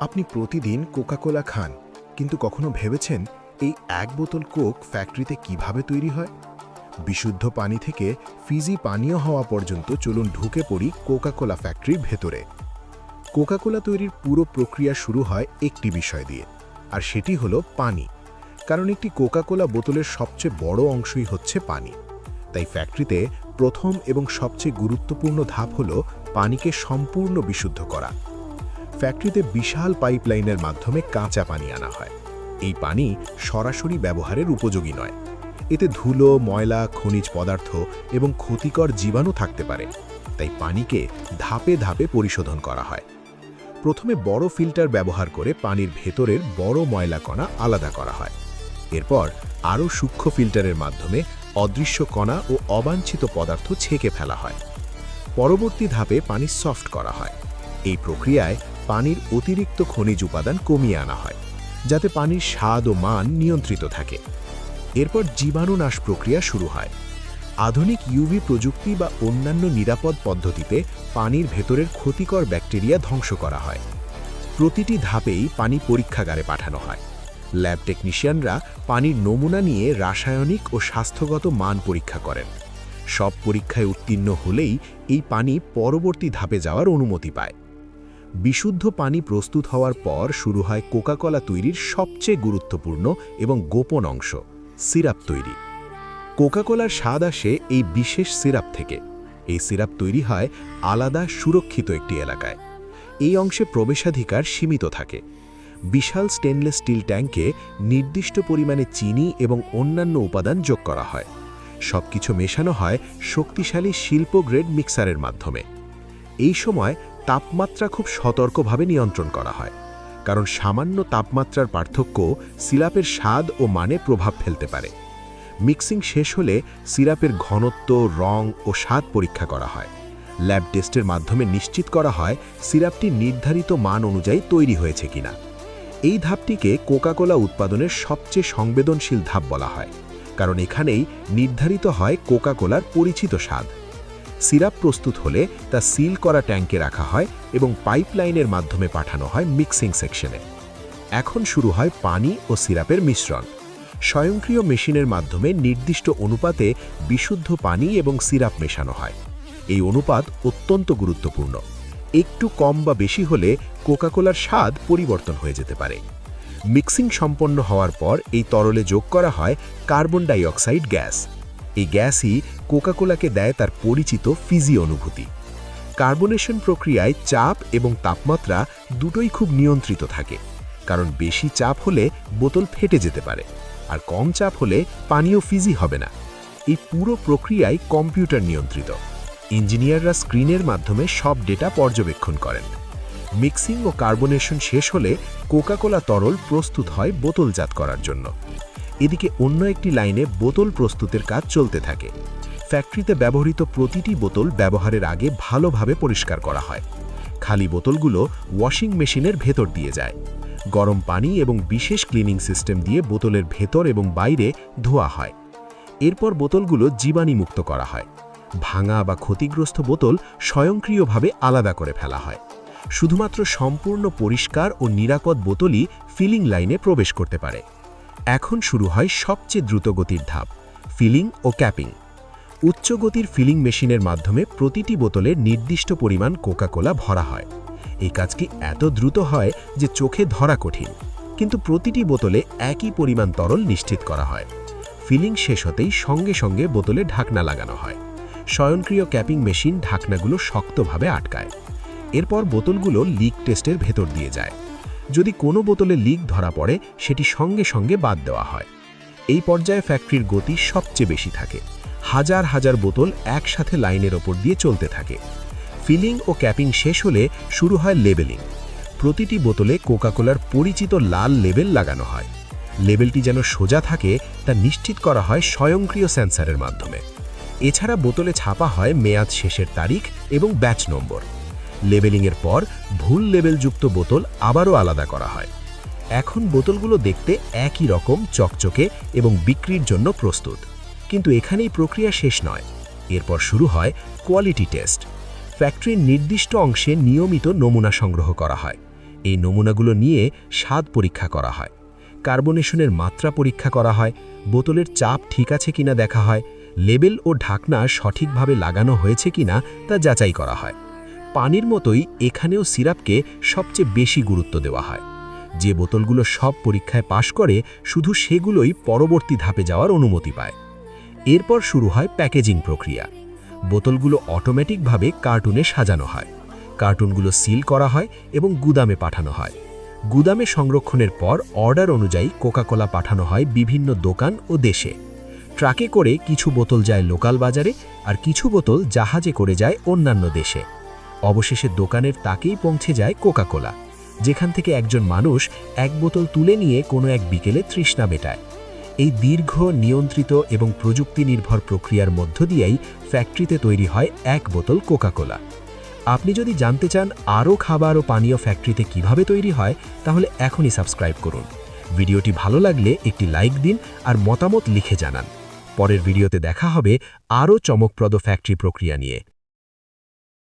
আপনি প্রতিদিন কোকাকোলা খান, কিন্তু কখনো ভেবেছেন এই এক বোতল কোক ফ্যাক্টরিতে কীভাবে তৈরি হয়? বিশুদ্ধ পানি থেকে ফিজি পানীয় হওয়া পর্যন্ত চলুন ঢুকে পড়ি কোকাকোলা ফ্যাক্টরির ভেতরে। কোকাকোলা তৈরির পুরো প্রক্রিয়া শুরু হয় একটি বিষয় দিয়ে, আর সেটি হলো পানি। কারণ একটি কোকাকোলা বোতলের সবচেয়ে বড় অংশই হচ্ছে পানি। তাই ফ্যাক্টরিতে প্রথম এবং সবচেয়ে গুরুত্বপূর্ণ ধাপ হল পানিকে সম্পূর্ণ বিশুদ্ধ করা। ফ্যাক্টরিতে বিশাল পাইপলাইনের মাধ্যমে কাঁচা পানি আনা হয়। এই পানি সরাসরি ব্যবহারের উপযোগী নয়। এতে ধুলো, ময়লা, খনিজ পদার্থ এবং ক্ষতিকর জীবাণু থাকতে পারে। তাই পানিকে ধাপে ধাপে পরিশোধন করা হয়। প্রথমে বড় ফিল্টার ব্যবহার করে পানির ভেতরের বড় ময়লা কণা আলাদা করা হয়। এরপর আরও সূক্ষ্ম ফিল্টারের মাধ্যমে অদৃশ্য কণা ও অবাঞ্ছিত পদার্থ ছেঁকে ফেলা হয়। পরবর্তী ধাপে পানি সফট করা হয়। এই প্রক্রিয়ায় পানির অতিরিক্ত খনিজ উপাদান কমিয়ে আনা হয়, যাতে পানির স্বাদ ও মান নিয়ন্ত্রিত থাকে। এরপর জীবাণুনাশ প্রক্রিয়া শুরু হয়। আধুনিক ইউভি প্রযুক্তি বা অন্যান্য নিরাপদ পদ্ধতিতে পানির ভেতরের ক্ষতিকর ব্যাকটেরিয়া ধ্বংস করা হয়। প্রতিটি ধাপেই পানি পরীক্ষাগারে পাঠানো হয়। ল্যাব টেকনিশিয়ানরা পানির নমুনা নিয়ে রাসায়নিক ও স্বাস্থ্যগত মান পরীক্ষা করেন। সব পরীক্ষায় উত্তীর্ণ হলেই এই পানি পরবর্তী ধাপে যাওয়ার অনুমতি পায়। বিশুদ্ধ পানি প্রস্তুত হওয়ার পর শুরু হয় কোকাকলা তৈরির সবচেয়ে গুরুত্বপূর্ণ এবং গোপন অংশ, সিরাপ তৈরি। কোকাকোলার স্বাদ আসে এই বিশেষ সিরাপ থেকে। এই সিরাপ তৈরি হয় আলাদা সুরক্ষিত একটি এলাকায়। এই অংশে প্রবেশাধিকার সীমিত থাকে। বিশাল স্টেনলেস স্টিল ট্যাঙ্কে নির্দিষ্ট পরিমাণে চিনি এবং অন্যান্য উপাদান যোগ করা হয়। সবকিছু মেশানো হয় শক্তিশালী শিল্প গ্রেড মিক্সারের মাধ্যমে। এই সময় তাপমাত্রা খুব সতর্কভাবে নিয়ন্ত্রণ করা হয়, কারণ সামান্য তাপমাত্রার পার্থক্য সিরাপের স্বাদ ও মানে প্রভাব ফেলতে পারে। মিক্সিং শেষ হলে সিরাপের ঘনত্ব, রং ও স্বাদ পরীক্ষা করা হয়। ল্যাব টেস্টের মাধ্যমে নিশ্চিত করা হয় সিরাপটি নির্ধারিত মান অনুযায়ী তৈরি হয়েছে কিনা। এই ধাপটিকে কোকাকোলা উৎপাদনের সবচেয়ে সংবেদনশীল ধাপ বলা হয়, কারণ এখানেই নির্ধারিত হয় কোকাকোলার পরিচিত স্বাদ। সিরাপ প্রস্তুত হলে তা সিল করা ট্যাঙ্কে রাখা হয় এবং পাইপলাইনের মাধ্যমে পাঠানো হয় মিক্সিং সেকশনে। এখন শুরু হয় পানি ও সিরাপের মিশ্রণ। স্বয়ংক্রিয় মেশিনের মাধ্যমে নির্দিষ্ট অনুপাতে বিশুদ্ধ পানি এবং সিরাপ মেশানো হয়। এই অনুপাত অত্যন্ত গুরুত্বপূর্ণ। একটু কম বা বেশি হলে কোকাকোলার স্বাদ পরিবর্তন হয়ে যেতে পারে। মিক্সিং সম্পন্ন হওয়ার পর এই তরলে যোগ করা হয় কার্বন ডাইঅক্সাইড গ্যাস। এই গ্যাসই কোকাকোলাকে দেয় তার পরিচিত ফিজি অনুভূতি। কার্বনেশন প্রক্রিয়ায় চাপ এবং তাপমাত্রা দুটোই খুব নিয়ন্ত্রিত থাকে, কারণ বেশি চাপ হলে বোতল ফেটে যেতে পারে, আর কম চাপ হলে পানীয় ফিজি হবে না। এই পুরো প্রক্রিয়ায় কম্পিউটার নিয়ন্ত্রিত। ইঞ্জিনিয়াররা স্ক্রিনের মাধ্যমে সব ডেটা পর্যবেক্ষণ করেন। মিক্সিং ও কার্বনেশন শেষ হলে কোকাকোলা তরল প্রস্তুত হয় বোতলজাত করার জন্য। এদিকে অন্য একটি লাইনে বোতল প্রস্তুতের কাজ চলতে থাকে। ফ্যাক্টরিতে ব্যবহৃত প্রতিটি বোতল ব্যবহারের আগে ভালোভাবে পরিষ্কার করা হয়। খালি বোতলগুলো ওয়াশিং মেশিনের ভেতর দিয়ে যায়। গরম পানি এবং বিশেষ ক্লিনিং সিস্টেম দিয়ে বোতলের ভেতর এবং বাইরে ধোয়া হয়। এরপর বোতলগুলো জীবাণুমুক্ত করা হয়। ভাঙা বা ক্ষতিগ্রস্ত বোতল স্বয়ংক্রিয়ভাবে আলাদা করে ফেলা হয়। শুধুমাত্র সম্পূর্ণ পরিষ্কার ও নিরাপদ বোতলই ফিলিং লাইনে প্রবেশ করতে পারে। এখন শুরু হয় সবচেয়ে দ্রুতগতির ধাপ, ফিলিং ও ক্যাপিং। উচ্চ গতির ফিলিং মেশিনের মাধ্যমে প্রতিটি বোতলে নির্দিষ্ট পরিমাণ কোকাকোলা ভরা হয়। এই কাজটি এত দ্রুত হয় যে চোখে ধরা কঠিন, কিন্তু প্রতিটি বোতলে একই পরিমাণ তরল নিশ্চিত করা হয়। ফিলিং শেষ হতেই সঙ্গে সঙ্গে বোতলে ঢাকনা লাগানো হয়। স্বয়ংক্রিয় ক্যাপিং মেশিন ঢাকনাগুলো শক্তভাবে আটকায়। এরপর বোতলগুলো লিক টেস্টের ভেতর দিয়ে যায়। যদি কোনো বোতলে লিক ধরা পড়ে, সেটি সঙ্গে সঙ্গে বাদ দেওয়া হয়। এই পর্যায়ে ফ্যাক্টরির গতি সবচেয়ে বেশি থাকে। হাজার হাজার বোতল একসাথে লাইনের ওপর দিয়ে চলতে থাকে। ফিলিং ও ক্যাপিং শেষ হলে শুরু হয় লেবেলিং। প্রতিটি বোতলে কোকাকোলার পরিচিত লাল লেবেল লাগানো হয়। লেবেলটি যেন সোজা থাকে, তা নিশ্চিত করা হয় স্বয়ংক্রিয় সেন্সারের মাধ্যমে। এছাড়া বোতলে ছাপা হয় মেয়াদ শেষের তারিখ এবং ব্যাচ নম্বর। লেবেলিংয়ের পর ভুল লেবেলযুক্ত বোতল আবারও আলাদা করা হয়। এখন বোতলগুলো দেখতে একই রকম চকচকে এবং বিক্রির জন্য প্রস্তুত। কিন্তু এখানেই প্রক্রিয়া শেষ নয়। এরপর শুরু হয় কোয়ালিটি টেস্ট ফ্যাক্টরির নির্দিষ্ট অংশে নিয়মিত নমুনা সংগ্রহ করা হয়। এই নমুনাগুলো নিয়ে স্বাদ পরীক্ষা করা হয়। কার্বনেশনের মাত্রা পরীক্ষা করা হয়। বোতলের চাপ ঠিক আছে কিনা দেখা হয়। লেবেল ও ঢাকনা সঠিকভাবে লাগানো হয়েছে কিনা তা যাচাই করা হয়। পানির মতোই এখানেও সিরাপকে সবচেয়ে বেশি গুরুত্ব দেওয়া হয়। যে বোতলগুলো সব পরীক্ষায় পাশ করে, শুধু সেগুলোই পরবর্তী ধাপে যাওয়ার অনুমতি পায়। এরপর শুরু হয় প্যাকেজিং প্রক্রিয়া। বোতলগুলো অটোমেটিকভাবে কার্টুনে সাজানো হয়। কার্টুনগুলো সিল করা হয় এবং গুদামে পাঠানো হয়। গুদামে সংরক্ষণের পর অর্ডার অনুযায়ী কোকাকোলা পাঠানো হয় বিভিন্ন দোকান ও দেশে। ট্রাকে করে কিছু বোতল যায় লোকাল বাজারে আর কিছু বোতল জাহাজে করে যায় অন্যান্য দেশে। অবশেষে দোকানের তাকেই পৌঁছে যায় কোকাকোলা, যেখান থেকে একজন মানুষ এক বোতল তুলে নিয়ে কোনো এক বিকেলে তৃষ্ণা মেটায়। এই দীর্ঘ, নিয়ন্ত্রিত এবং প্রযুক্তি নির্ভর প্রক্রিয়ার মধ্য দিয়েই ফ্যাক্টরিতে তৈরি হয় এক বোতল কোকাকোলা। আপনি যদি জানতে চান আরও খাবার ও পানীয় ফ্যাক্টরিতে কীভাবে তৈরি হয়, তাহলে এখনই সাবস্ক্রাইব করুন। ভিডিওটি ভালো লাগলে একটি লাইক দিন আর মতামত লিখে জানান। পরের ভিডিওতে দেখা হবে আরও চমকপ্রদ ফ্যাক্টরি প্রক্রিয়া নিয়ে।